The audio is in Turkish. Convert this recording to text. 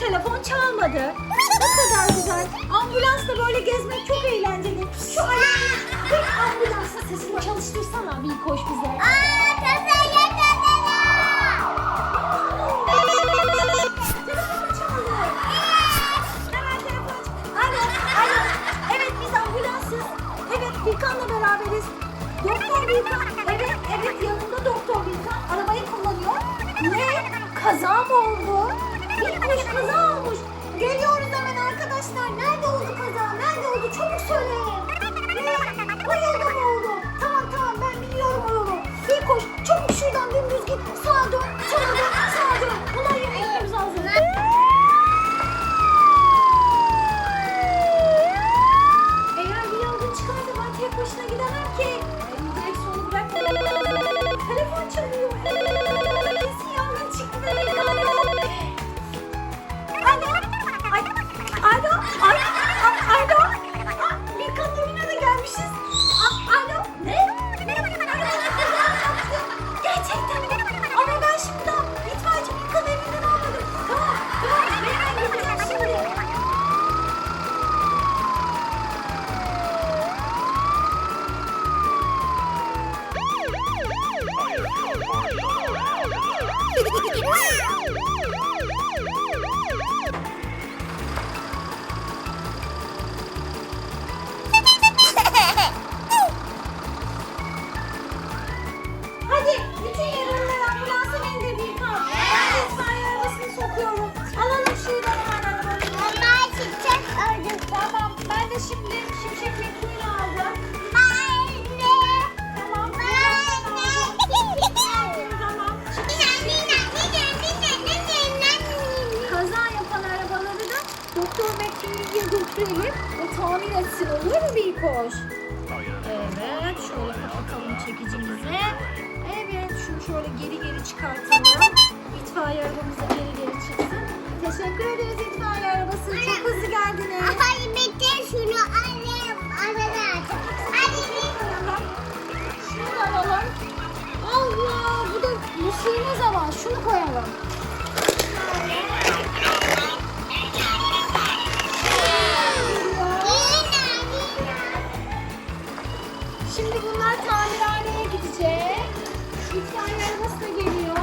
telefon çalmadı. Ne kadar güzel. Ambulansla böyle gezmek çok eğlenceli. Şu Ali'nin ambulansa sesini çalıştırsana bir koş bize. Aa, kasaya Bilkan'la beraberiz. Doktor Bilkan, evet evet yanında Doktor Bilkan arabayı kullanıyor. Ne? Kaza mı oldu? Bir kaza olmuş. Geliyoruz hemen arkadaşlar. Nerede oldu kaza? Nerede oldu? Çabuk söyleyin. Ne? O yolda mı oldu? Tamam tamam ben biliyorum o yolu. Bir koş. Çabuk şuradan dümdüz şimdi şimşek McQueen'i. Anne. Tamam. Tamam. Kaza yapan arabaları da Doktor McQueen'e götürelim. O tamir etsin olur mu bir koş? Evet şöyle kapatalım çekicimizi. Evet şunu şöyle geri geri çıkartalım. İtfaiye arabamız da geri geri çıksın. Teşekkür ederiz itfaiye şunu koyalım. Şimdi bunlar tamirhaneye gidecek. İtfaiye arabası da geliyor.